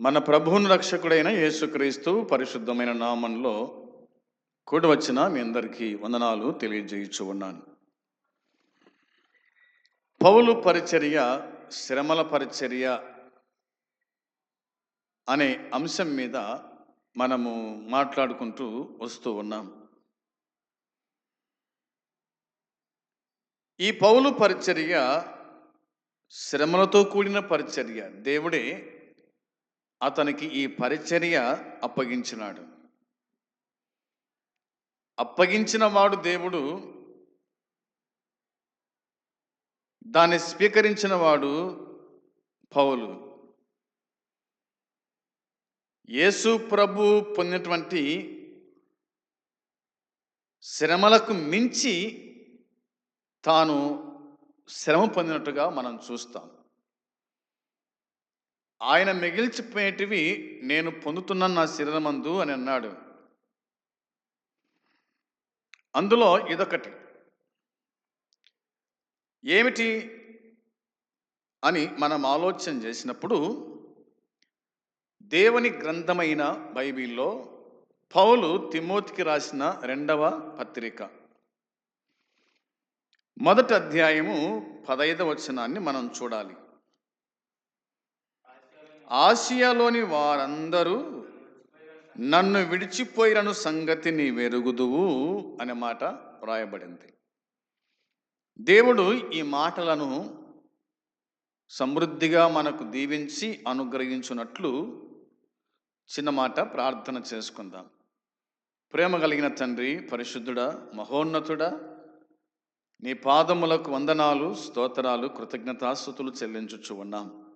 మన ప్రభువును రక్షకుడైన యేసుక్రీస్తు పరిశుద్ధమైన నామంలో కూడి వచ్చిన మీ అందరికీ వందనాలు తెలియజేయచ్చు ఉన్నాను. పౌలు పరిచర్య శ్రమల పరిచర్య అనే అంశం మీద మనము మాట్లాడుకుంటూ వస్తూ ఉన్నాం. ఈ పౌలు పరిచర్య శ్రమలతో కూడిన పరిచర్య. దేవుడే అతనికి ఈ పరిచర్య అప్పగించినాడు. అప్పగించిన వాడు దేవుడు దాన్ని స్వీకరించిన వాడు పౌలు. యేసు ప్రభు పొందినటువంటి శ్రమలకు మించి తాను శ్రమ పొందినట్టుగా మనం చూస్తాం. ఆయన మిగిల్చిపోయేటివి నేను పొందుతున్నాను నా శరీరమందు అని అన్నాడు. అందులో ఇదొకటి. ఏమిటి అని మనం ఆలోచన చేసినప్పుడు దేవుని గ్రంథమైన బైబిల్లో పౌలు తిమోతికి రాసిన రెండవ పత్రిక. మొదటి అధ్యాయము పదైదవ వచనాన్ని మనం చూడాలి. ఆసియాలోని వారందరూ నన్ను విడిచిపోయినను సంగతిని వెరుగుదువు అనే మాట వ్రాయబడింది. దేవుడు ఈ మాటలను సమృద్ధిగా మనకు దీవించి అనుగ్రహించున్నట్లు చిన్న మాట ప్రార్థన చేసుకుందాం. ప్రేమ కలిగిన తండ్రి పరిశుద్ధుడా మహోన్నతుడా నీ పాదములకు వందనాలు స్తోత్రాలు కృతజ్ఞతాస్థుతులు చెల్లించుచు ఉన్నాం.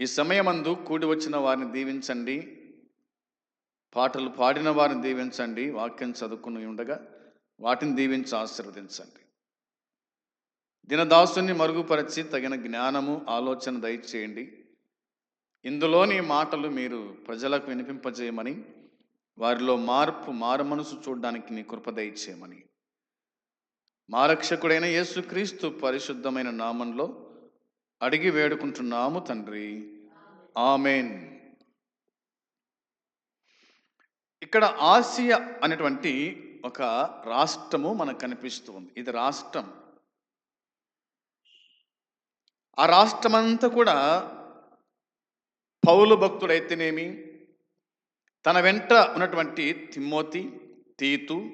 ఈ సమయమందు కూడి వచ్చిన వారిని దీవించండి. పాటలు పాడిన వారిని దీవించండి. వాక్యం చదువుకుని ఉండగా వాటిని దీవించి ఆశీర్వదించండి. దినదాసుని మరుగుపరిచి తగిన జ్ఞానము ఆలోచన దయచేయండి. ఇందులోని మాటలు మీరు ప్రజలకు వినిపింపజేయమని వారిలో మార్పు మారు మనసు చూడడానికి నీ కృప దయచేయమని. మా రక్షకుడైన యేసుక్రీస్తు పరిశుద్ధమైన నామంలో అడిగి వేడుకుంటున్నాము తండ్రి. ఆమెన్. ఇక్కడ ఆసియా అనేటువంటి ఒక రాష్ట్రము మనకు కనిపిస్తుంది. ఇది రాష్ట్రం. ఆ రాష్ట్రమంతా కూడా పౌలు భక్తుడైతేనేమి? తన వెంట ఉన్నటువంటి తిమ్మోతి తీతు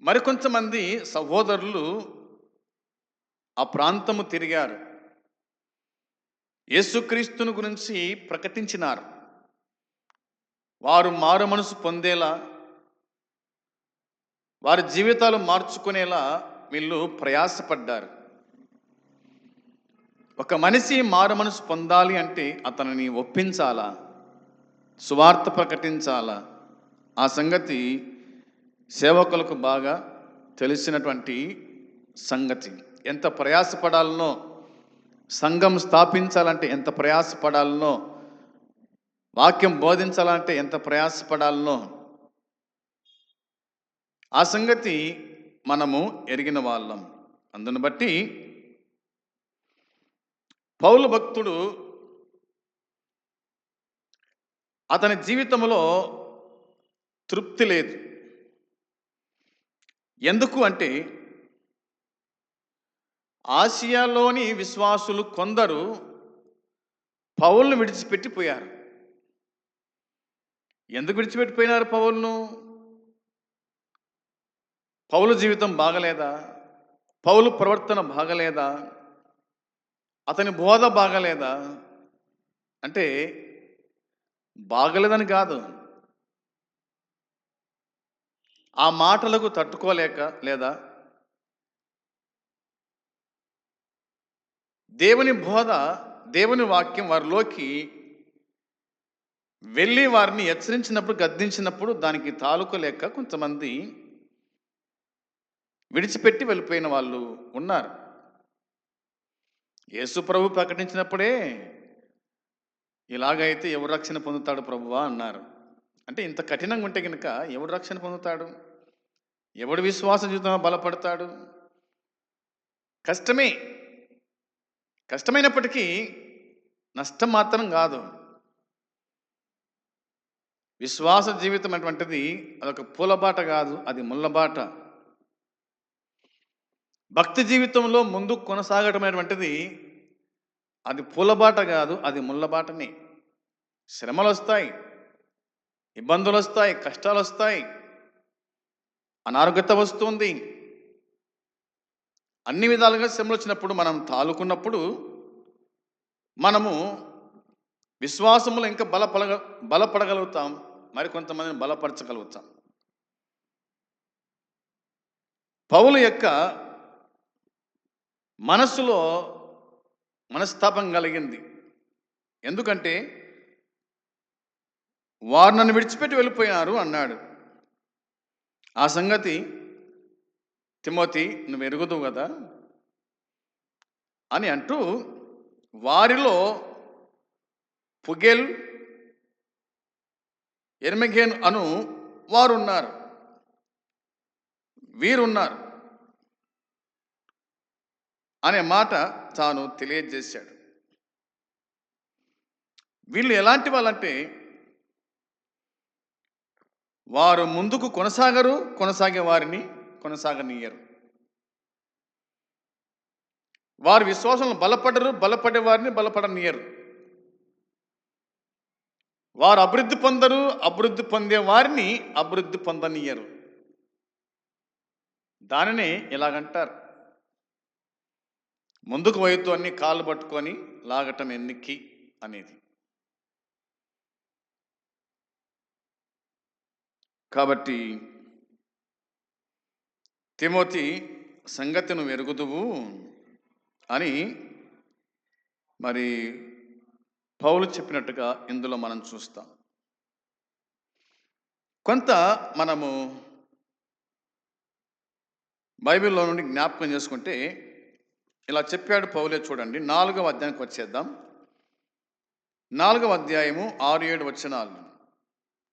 మరికొంతమంది సహోదరులు ఆ ప్రాంతము తిరిగారు. యేసుక్రీస్తుని గురించి ప్రకటించినారు. వారు మారు మనసు పొందేలా వారి జీవితాలు మార్చుకునేలా వీళ్ళు ప్రయాసపడ్డారు. ఒక మనిషి మారు మనసు పొందాలి అంటే అతనిని ఒప్పించాలా? సువార్త ప్రకటించాలా? ఆ సంగతి సేవకులకు బాగా తెలిసినటువంటి సంగతి. ఎంత ప్రయాసపడాలనో సంఘం స్థాపించాలంటే ఎంత ప్రయాసపడాలనో వాక్యం బోధించాలంటే ఎంత ప్రయాసపడాలనో ఆ సంగతి మనము ఎరిగిన వాళ్ళం. అందును బట్టి పౌలు భక్తుడు అతని జీవితంలో తృప్తి లేదు. ఎందుకు అంటే ఆసియాలోని విశ్వాసులు కొందరు పౌల్ను విడిచిపెట్టిపోయారు. ఎందుకు విడిచిపెట్టిపోయినారు పౌల్ను? పౌలు జీవితం బాగలేదా? పౌలు ప్రవర్తన బాగలేదా? అతని బోధ బాగలేదా? అంటే బాగలేదని కాదు. ఆ మాటలకు తట్టుకోలేక లేదా దేవుని బోధ దేవుని వాక్యం వారిలోకి వెళ్ళి వారిని హెచ్చరించినప్పుడు గద్దించినప్పుడు దానికి తాలూకోలేక కొంతమంది విడిచిపెట్టి వెళ్ళిపోయిన వాళ్ళు ఉన్నారు. యేసు ప్రభు ప్రకటించినప్పుడే ఇలాగైతే ఎవరు రక్షణ పొందుతాడు ప్రభువా అన్నారు. అంటే ఇంత కఠినంగా ఉంటే కనుక ఎవడు రక్షణ పొందుతాడు? ఎవడు విశ్వాస జీవితంలో బలపడతాడు? కష్టమే. కష్టమైనప్పటికీ నష్టం మాత్రం కాదు. విశ్వాస జీవితం అటువంటిది అదొక పూలబాట కాదు అది ముళ్ళబాట. భక్తి జీవితంలో ముందు కొనసాగటమైనటువంటిది అది పూలబాట కాదు అది ముళ్ళబాటనే. శ్రమలు వస్తాయి ఇబ్బందులు వస్తాయి కష్టాలు వస్తాయి అనారోగ్యత వస్తుంది. అన్ని విధాలుగా శ్రమలు వచ్చినప్పుడు మనం తాలుకున్నప్పుడు మనము విశ్వాసములు ఇంకా బలపడగ బలపడగలుగుతాం. మరి కొంతమందిని బలపరచగలుగుతాం. పౌలు యొక్క మనస్సులో మనస్తాపం కలిగింది. ఎందుకంటే వారు నన్ను విడిచిపెట్టి వెళ్ళిపోయినారు అన్నాడు. ఆ సంగతి తిమోతి నువ్వు ఎరుగుదు కదా? అని అంటూ వారిలో పుగెల్ ఎర్మెగేన్ అను వారు ఉన్నారు వీరున్నారు. అనే మాట తాను తెలియజేశాడు. వీళ్ళు ఎలాంటి వాళ్ళంటే వారు ముందుకు కొనసాగరు కొనసాగే వారిని కొనసాగనీయరు. వారు విశ్వాసంలో బలపడరు బలపడే వారిని బలపడనీయరు. వారు అభివృద్ధి పొందరు అభివృద్ధి పొందే వారిని అభివృద్ధి పొందనీయరు. దానిని ఇలాగంటారు. ముందుకు వయతో అన్ని కాళ్ళు పట్టుకొని లాగటం ఎన్నికి అనేది. కాబట్టి తిమోతి సంగతి నువ్వు ఎరుగుదువు అని మరి పౌలు చెప్పినట్టుగా ఇందులో మనం చూస్తాం. కొంత మనము బైబిల్లో నుండి జ్ఞాపకం చేసుకుంటే ఇలా చెప్పాడు పౌలే చూడండి నాలుగవ అధ్యాయానికి వచ్చేద్దాం. నాలుగవ అధ్యాయము ఆరు ఏడు వచనాలు.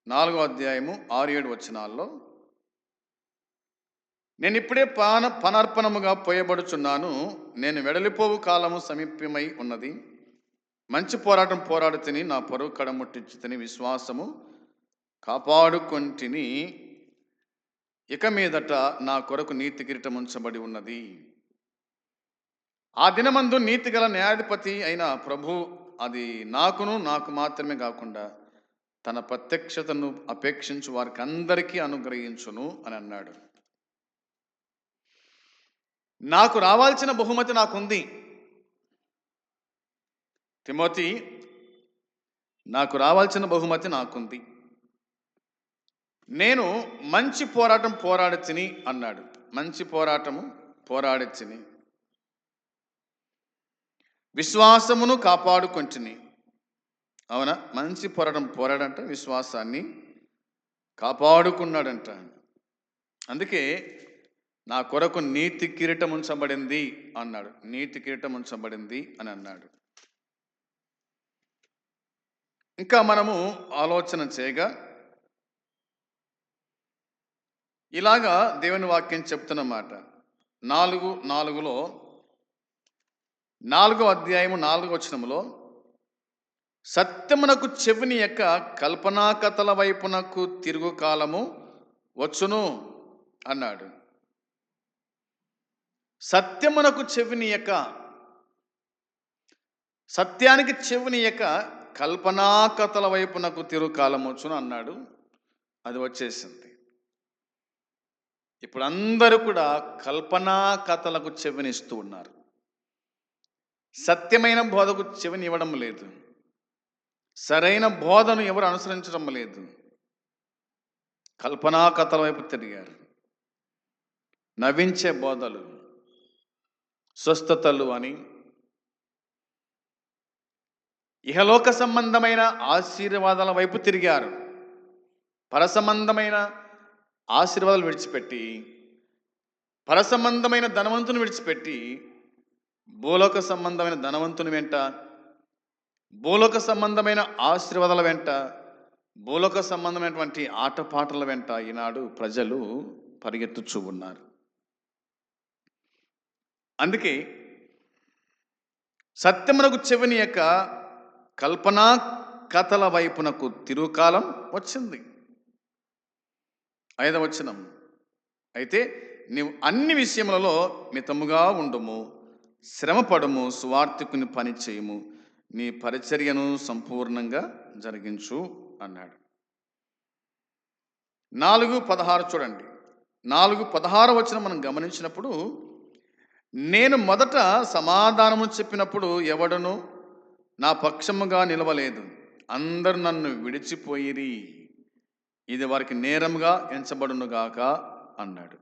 నాలుగవ అధ్యాయము ఆరు ఏడు వచనాల్లో నేను ఇప్పుడే పాన పనర్పణముగా పోయబడుచున్నాను. నేను వెడలిపోవు కాలము సమీపమై ఉన్నది. మంచి పోరాటం పోరాడు తిని నా పరువు కడముట్టించి తిని విశ్వాసము కాపాడుకొంటిని. ఇక మీదట నా కొరకు నీతి కిరీటం ఉంచబడి ఉన్నది. ఆ దినమందు నీతి గల న్యాయాధిపతి అయిన ప్రభు అది నాకును నాకు మాత్రమే కాకుండా తన ప్రత్యక్షతను అపేక్షించు వారికి అందరికీ అనుగ్రహించును అని అన్నాడు. నాకు రావాల్సిన బహుమతి నాకుంది. తిమోతి నాకు రావాల్సిన బహుమతి నాకుంది. నేను మంచి పోరాటం పోరాడచ్చిని అన్నాడు. మంచి పోరాటము పోరాడచ్చిని విశ్వాసమును కాపాడుకొంటిని అవునా? మంచి పోరాటం పోరాడంట విశ్వాసాన్ని కాపాడుకున్నాడంట. అందుకే నా కొరకు నీతి కిరీటం ఉంచబడింది అన్నాడు. నీతి కిరీటం ఉంచబడింది అని అన్నాడు. ఇంకా మనము ఆలోచన చేయగా ఇలాగా దేవుని వాక్యం చెప్తున్నమాట నాలుగు నాలుగులో నాలుగో అధ్యాయము నాలుగో వచనములో సత్యమునకు చెవిని యొక్క కల్పనా కథల వైపునకు తిరుగు కాలము వచ్చును అన్నాడు. సత్యమునకు చెవినియక సత్యానికి చెవినియక కల్పనా కథల వైపునకు తిరుగు వచ్చును అన్నాడు. అది వచ్చేసింది. ఇప్పుడు అందరూ కూడా కల్పనా కథలకు చెవినిస్తూ ఉన్నారు. సత్యమైన బోధకు చెవిని ఇవ్వడం లేదు. సరైన బోధను ఎవరు అనుసరించడం లేదు. కల్పనా కథల వైపు తిరిగారు. నవ్వించే బోధలు. స్వస్థతలు అని. ఇహలోక సంబంధమైన ఆశీర్వాదాల వైపు తిరిగారు. పరసంబంధమైన ఆశీర్వాదాలు విడిచిపెట్టి పరసంబంధమైన ధనవంతుని విడిచిపెట్టి భూలోక సంబంధమైన ధనవంతుని వెంట భూలోక సంబంధమైన ఆశీర్వాదాల వెంట భూలోక సంబంధమైనటువంటి ఆటపాటల వెంట ఈనాడు ప్రజలు పరిగెత్తుచూ ఉన్నారు. అందుకే సత్యమునకు చెవిని యొక్క కల్పనా కథల వైపునకు తిరుకాలం వచ్చింది. ఐదవ వచనం. అయితే నీవు అన్ని విషయములలో మితముగా ఉండుము శ్రమపడము సువార్థికుని పని చేయము నీ పరిచర్యను సంపూర్ణంగా జరిగించు అన్నాడు. నాలుగు పదహారు చూడండి. నాలుగు పదహారు వచ్చిన మనం గమనించినప్పుడు నేను మొదట సమాధానము చెప్పినప్పుడు ఎవడను నా పక్షముగా నిలవలేదు. అందరు నన్ను విడిచిపోయిరి. ఇది వారికి నేరముగా ఎంచబడునుగాక అన్నాడు.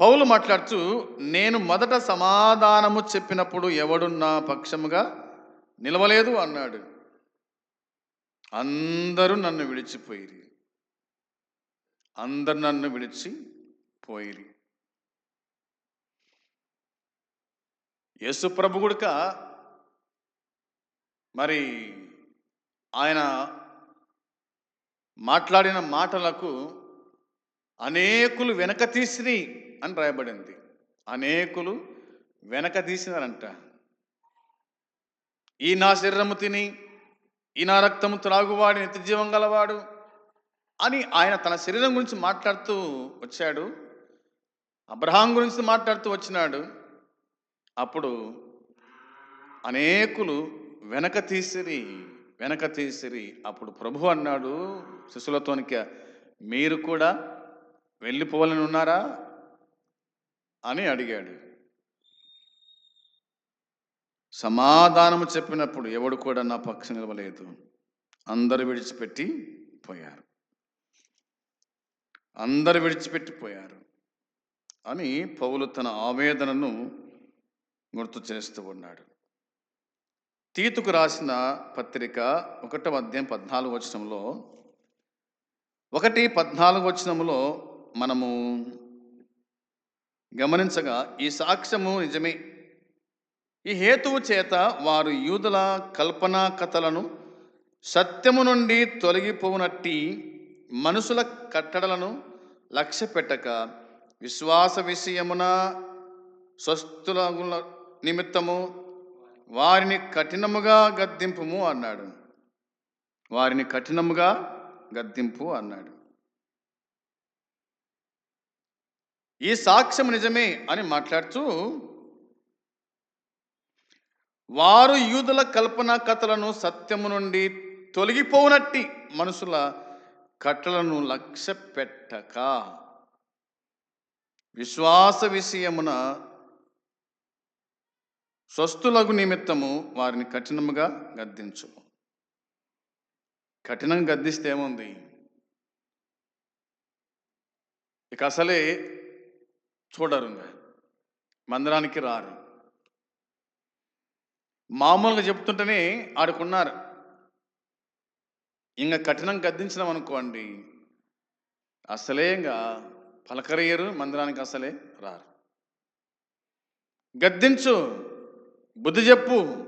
పౌలు మాట్లాడుతూ నేను మొదట సమాధానము చెప్పినప్పుడు ఎవడు నా పక్షముగా నిలవలేదు అన్నాడు. అందరూ నన్ను విడిచిపోయిరి. అందరు నన్ను విడిచి పోయిరి యేసు ప్రభు మరి ఆయన మాట్లాడిన మాటలకు అనేకులు వెనక తీసిరి అని రాయబడింది. అనేకులు వెనక తీసినారంట. ఈ నా శరీరము తిని ఈ నా రక్తము త్రాగువాడు నిత్యజీవం గలవాడు అని ఆయన తన శరీరం గురించి మాట్లాడుతూ వచ్చాడు. అబ్రహాం గురించి మాట్లాడుతూ వచ్చినాడు. అప్పుడు అనేకులు వెనక తీసిరి వెనక తీసిరి. అప్పుడు ప్రభు అన్నాడు శిశులతోనిక మీరు కూడా వెళ్ళిపోవాలని ఉన్నారా? అని అడిగాడు. సమాధానము చెప్పినప్పుడు ఎవడు కూడా నా పక్షం నిలవలేదు. అందరు విడిచిపెట్టి పోయారు. అందరు విడిచిపెట్టిపోయారు అని పౌలు తన ఆవేదనను గుర్తు చేస్తూ ఉన్నాడు. తీతుకు రాసిన పత్రిక ఒకటవ అధ్యాయం పద్నాలుగు వచనంలో ఒకటి పద్నాలుగు వచనంలో మనము గమనించగా ఈ సాక్ష్యము నిజమే. ఈ హేతువు చేత వారు యూదుల కల్పనా కథలను సత్యము నుండి తొలగిపోనట్టి మనుషుల కట్టడలను లక్ష్య పెట్టక విశ్వాస విషయమున స్వస్థుల నిమిత్తము వారిని కఠినముగా గద్దింపుము అన్నాడు. వారిని కఠినముగా గద్దింపు అన్నాడు. ఈ సాక్ష్యం నిజమే అని మాట్లాడుతూ వారు యూదుల కల్పన కథలను సత్యము నుండి తొలగిపోనట్టి మనుషుల కట్టలను లక్ష్య పెట్టక విశ్వాస విషయమున స్వస్థులకు నిమిత్తము వారిని కఠినముగా గద్దించు కఠినంగా గద్దిస్తే ఏముంది? ఇక అసలే చూడరు మందిరానికి రారు. మామూలుగా చెప్తుంటేనే ఆడుకున్నారు. ఇంకా కఠినం గద్దించినాం అనుకోండి అసలే ఇంకా పలకరయ్యరు మందిరానికి అసలే రారు. గద్దించు. బుద్ధి చెప్పు.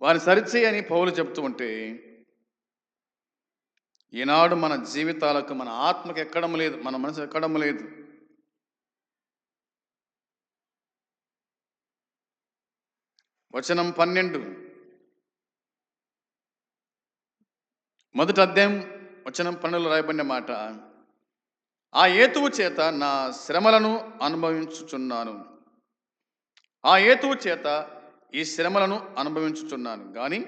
వారిని సరిచేయని పౌలు చెప్తూ ఉంటే ఈనాడు మన జీవితాలకు మన ఆత్మకు ఎక్కడం లేదు మన మనసు ఎక్కడం లేదు. వచనం పన్నెండు. మొదటి అధ్యాయం వచనం పన్నెండులో రాయబడిన మాట ఆ ఏతువు చేత నా శ్రమలను అనుభవించుచున్నాను. ఆ ఏతువు చేత ఈ శ్రమలను అనుభవించుచున్నాను. కానీ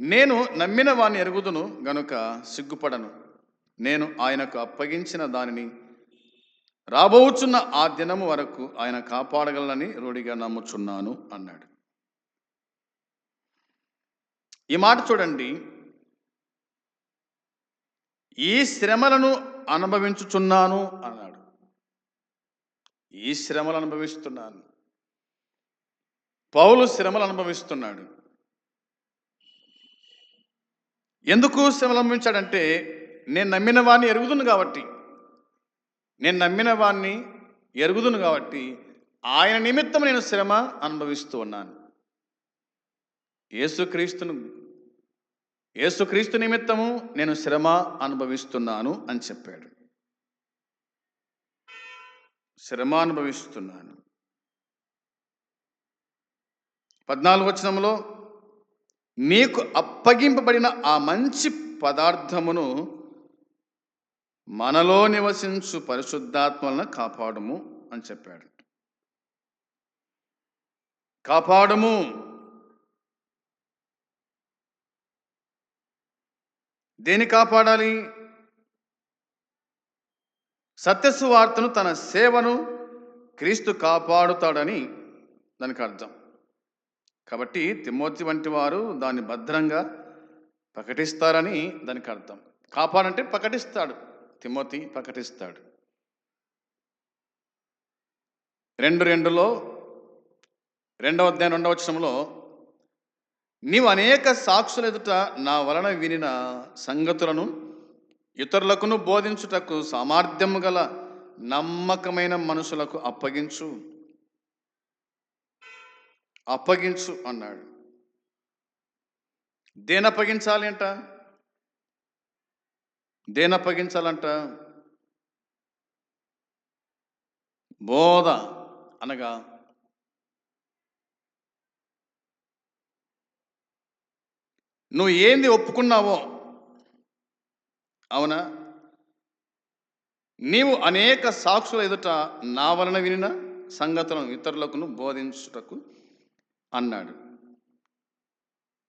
నేను నమ్మిన వాణ్ణి ఎరుగుదును గనుక సిగ్గుపడను. నేను ఆయనకు అప్పగించిన దానిని రాబోచున్న ఆ దినము వరకు ఆయన కాపాడగలనని రూఢిగా నమ్ముచున్నాను అన్నాడు. ఈ మాట చూడండి. ఈ శ్రమలను అనుభవించుచున్నాను అన్నాడు. ఈ శ్రమలు అనుభవిస్తున్నాను. పౌలు శ్రమలు అనుభవిస్తున్నాడు. ఎందుకు శ్రమలు అనుభవించాడంటే నేను నమ్మిన వాడిని ఎరుగుదును కాబట్టి. నేను నమ్మిన వాడిని ఎరుగుదును కాబట్టి ఆయన నిమిత్తం నేను శ్రమ అనుభవిస్తూ ఉన్నాను. యేసుక్రీస్తును యేసుక్రీస్తు నిమిత్తము నేను శ్రమ అనుభవిస్తున్నాను అని చెప్పాడు. శ్రమ అనుభవిస్తున్నాను. పద్నాలుగు వచనంలో మీకు అప్పగింపబడిన ఆ మంచి పదార్థమును మనలో నివసించు పరిశుద్ధాత్మలను కాపాడము అని చెప్పాడు. కాపాడము. దేని కాపాడాలి? సత్యసువార్తను తన సేవను క్రీస్తు కాపాడుతాడని దానికి అర్థం. కాబట్టి తిమోతి వంటి వారు దాన్ని భద్రంగా ప్రకటిస్తారని దానికి అర్థం. కాపాడంటే ప్రకటిస్తాడు. తిమోతి ప్రకటిస్తాడు. రెండు రెండులో రెండవ అధ్యాయం రెండవ వచనంలో నీవు అనేక సాక్షుల ఎదుట నా వలన వినిన సంగతులను ఇతరులకును బోధించుటకు సామర్థ్యము గల నమ్మకమైన మనుషులకు అప్పగించు. అప్పగించు అన్నాడు. దేని అప్పగించాలి అంట దేని అప్పగించాలంట బోధ అనగా నువ్వు ఏంది ఒప్పుకున్నావో? అవునా? నీవు అనేక సాక్షుల ఎదుట నా వలన వినిన సంగతులను ఇతరులకు బోధించుటకు అన్నాడు.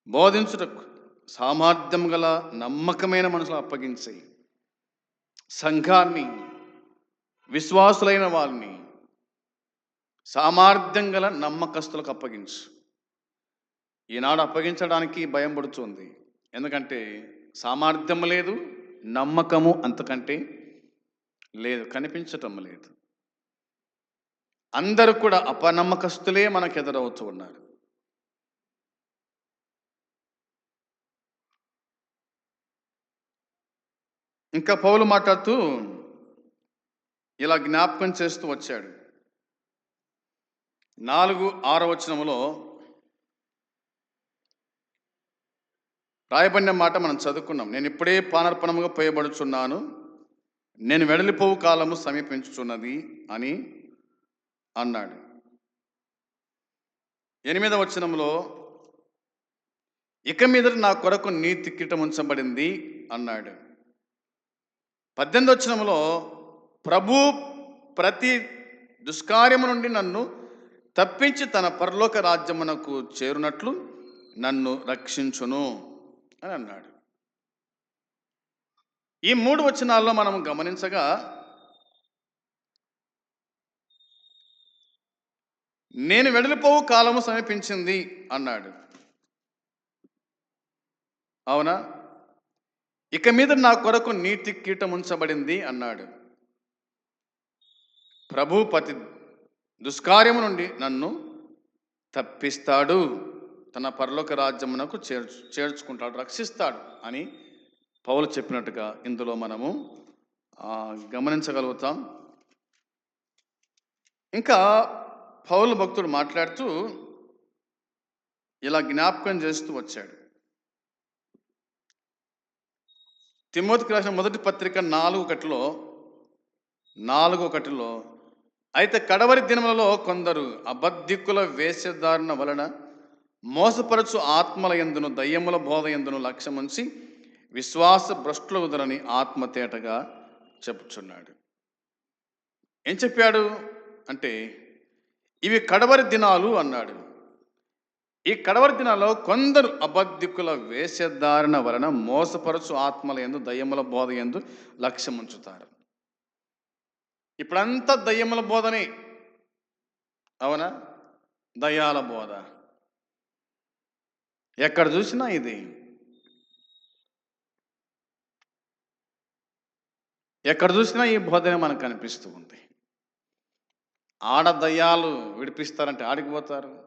బోధించుటకు సామర్థ్యం గల నమ్మకమైన మనసులు అప్పగించి సంఘాన్ని విశ్వాసులైన వారిని సామర్థ్యం గల నమ్మకస్తులకు అప్పగించు. ఈనాడు అప్పగించడానికి భయం పడుతుంది. ఎందుకంటే సామర్థ్యం లేదు నమ్మకము అంతకంటే లేదు కనిపించటం లేదు. అందరూ కూడా అపనమ్మకస్తులే మనకు ఎదురవుతూ ఉన్నారు. ఇంకా పౌలు మాట్లాడుతూ ఇలా జ్ఞాపకం చేస్తూ వచ్చాడు. నాలుగు ఆరవచనములో రాయబడిన మాట మనం చదువుకున్నాం. నేను ఇప్పుడే పానర్పణముగా పోయబడుచున్నాను. నేను వెడలిపోవు కాలము సమీపించుచున్నది అని అన్నాడు. ఎనిమిదవ వచనంలో ఇక మీద నా కొరకు నీతి కిరీటం ఉంచబడింది అన్నాడు. పద్దెనిమిది వచ్చినములో ప్రభు ప్రతి దుష్కార్యము నుండి నన్ను తప్పించి తన పరలోక రాజ్యమునకు చేరునట్లు నన్ను రక్షించును అని అన్నాడు. ఈ మూడు వచనాల్లో మనం గమనించగా నేను వెడలిపోవు కాలము సమీపించింది అన్నాడు. అవునా? ఇక మీద నా కొరకు నీతి కీటం ఉంచబడింది అన్నాడు. ప్రభు పతి దుష్కార్యము నుండి నన్ను తప్పిస్తాడు. తన పరలోక రాజ్యమునకు చేర్చు చేర్చుకుంటాడు రక్షిస్తాడు అని పౌలు చెప్పినట్టుగా ఇందులో మనము గమనించగలుగుతాం. ఇంకా పౌలు భక్తుడు మాట్లాడుతూ ఇలా జ్ఞాపకం చేస్తూ వచ్చాడు. తిమోతికి రాసిన మొదటి పత్రిక నాలుగు ఒకటిలో నాలుగు ఒకటిలో అయితే కడవరి దినములలో కొందరు అబద్ధికుల వేషధారణ వలన మోసపరచు ఆత్మల ఎందును దయ్యముల బోధ ఎందును లక్ష్యముంచి విశ్వాస భ్రష్టుల ఉదరని ఆత్మతేటగా చెప్పుచున్నాడు. ఏం చెప్పాడు? అంటే ఇవి కడవరి దినాలు అన్నాడు. ఈ కడవరి దినాల్లో కొందరు అబద్ధికుల వేషధారణ వలన మోసపరచు ఆత్మల ఎందు దయ్యముల బోధ ఎందు లక్ష్యం ఉంచుతారు. ఇప్పుడంతా దయ్యముల బోధనే. అవునా? దయ్యాల బోధ. ఎక్కడ చూసినా ఇది. ఎక్కడ చూసినా ఈ బోధనే మనకు కనిపిస్తూ ఉంది. ఆడ దయ్యాలు విడిపిస్తారంటే ఆడికి పోతారు?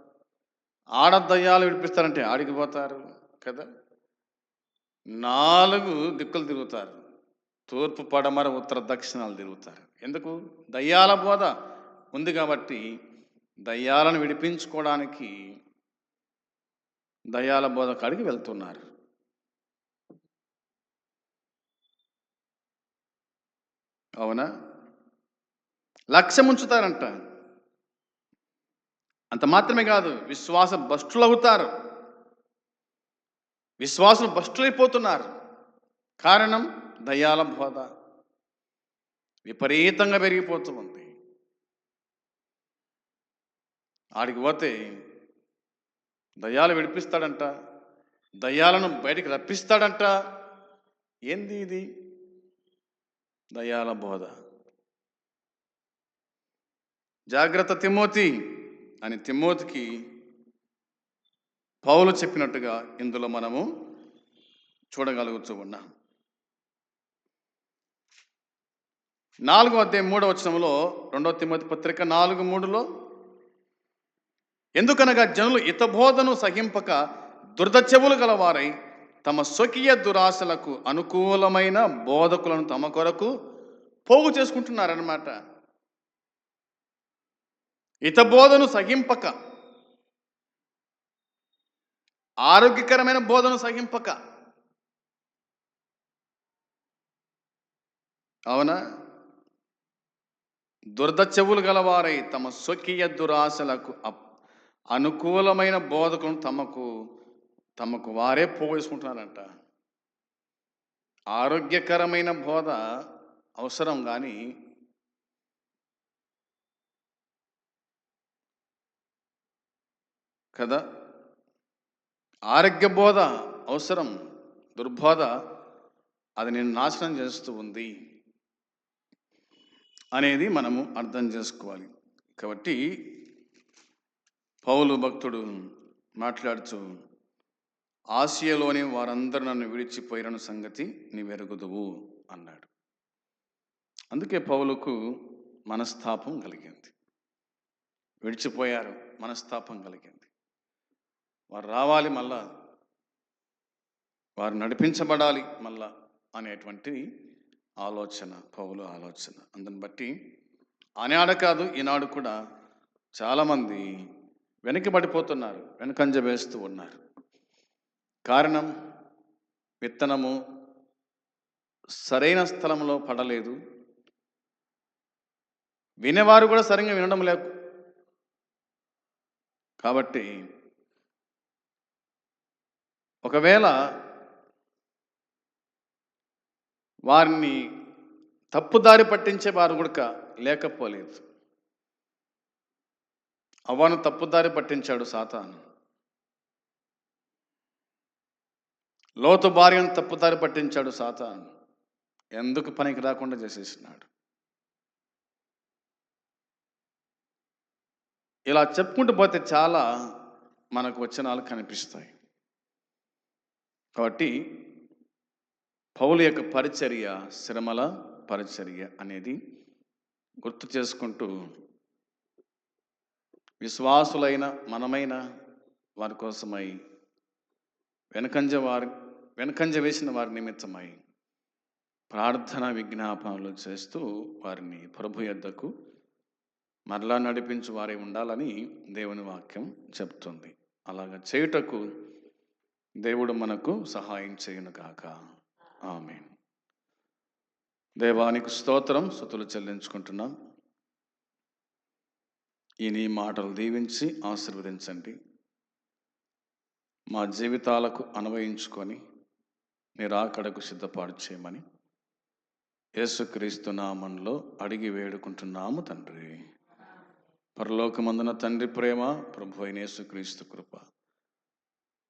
ఆడ దయ్యాలు విడిపిస్తారంటే ఆడికి పోతారు కదా? నాలుగు దిక్కులు తిరుగుతారు. తూర్పు పడమర ఉత్తర దక్షిణాలు తిరుగుతారు. ఎందుకు? దయ్యాల బోధ ఉంది కాబట్టి దయ్యాలను విడిపించుకోవడానికి దయ్యాల బోధ కాడికి వెళ్తున్నారు. అవునా? లక్ష్యం ఉంచుతారంట అంత మాత్రమే కాదు విశ్వాస భస్టులు అవుతారు విశ్వాసులు భ్రష్టులైపోతున్నారు. కారణం దయాల బోధ విపరీతంగా పెరిగిపోతూ ఉంది. ఆడికి పోతే దయ్యాలు విడిపిస్తాడంట దయ్యాలను బయటికి రప్పిస్తాడంట. ఏంది ఇది? దయాల బోధ జాగ్రత్త తిమోతి. అని తిమోతికి పౌలు చెప్పినట్టుగా ఇందులో మనము చూడగలుగుతూ ఉన్నాం నాలుగో అధ్యాయం మూడవ వచనంలో రెండవ తిమ్మతి పత్రిక నాలుగు మూడులో ఎందుకనగా జనులు ఇతబోధను సహింపక దుర్దచెవులు గలవారై తమ స్వకీయ దురాశలకు అనుకూలమైన బోధకులను తమ కొరకు పోగు చేసుకుంటున్నారన్నమాట. హితబోధను సహింపక. ఆరోగ్యకరమైన బోధను సహింపక. అవునా? దురద చెవులు గలవారై తమ స్వకీయ దురాశలకు అనుకూలమైన బోధకులను తమకు తమకు వారే పోగేసుకుంటున్నారంట ఆరోగ్యకరమైన బోధ అవసరం కానీ కదా? ఆరోగ్య బోధ అవసరం దుర్బోధ అది నేను నాశనం చేస్తూ ఉంది అనేది మనము అర్థం చేసుకోవాలి. కాబట్టి పౌలు భక్తుడు మాట్లాడుతూ ఆసియలోని వారందరూ నన్ను విడిచిపోయిన సంగతి నీవెరుగుదువు అన్నాడు. అందుకే పౌలుకు మనస్తాపం కలిగింది. విడిచిపోయారు మనస్తాపం కలిగింది. వారు రావాలి మళ్ళా. వారు నడిపించబడాలి మళ్ళా అనేటువంటి ఆలోచన పౌలు ఆలోచన. అందుని బట్టి ఆనాడ కాదు ఈనాడు కూడా చాలామంది వెనక్కి పడిపోతున్నారు వెనకంజ వేస్తూ ఉన్నారు. కారణం విత్తనము సరైన స్థలంలో పడలేదు. వినేవారు కూడా సరిగ్గా వినడం లేదు కాబట్టి ఒకవేళ వారిని తప్పుదారి పట్టించే వారు కూడా లేకపోలేదు. అవ్వను తప్పుదారి పట్టించాడు సాతాను. లోతు భార్యను తప్పుదారి పట్టించాడు సాతాను. ఎందుకు పనికి రాకుండా చేసేసినాడు? ఇలా చెప్పుకుంటూ పోతే చాలా మనకు వచనాలు కనిపిస్తాయి. కాబట్టి పౌలు యొక్క పరిచర్య శ్రమల పరిచర్య అనేది గుర్తు చేసుకుంటూ విశ్వాసులైన మనమైన వారి కోసమై వెనకంజ వారి వెనకంజ వేసిన వారి నిమిత్తమై ప్రార్థన విజ్ఞాపనలు చేస్తూ వారిని ప్రభు యొద్దకు మరలా నడిపించు వారే ఉండాలని దేవుని వాక్యం చెప్తుంది. అలాగ చేయుటకు దేవుడు మనకు సహాయం చేయను కాక ఆమె దేవానికి స్తోత్రం స్థుతులు చెల్లించుకుంటున్నాం. ఈ నీ మాటలు దీవించి ఆశీర్వదించండి. మా జీవితాలకు అన్వయించుకొని నిరాకడకు సిద్ధపాటు చేయమని యేసుక్రీస్తు నామంలో అడిగి వేడుకుంటున్నాము తండ్రి. పరలోకమందున తండ్రి ప్రేమ ప్రభు అయిన యేసుక్రీస్తు కృప.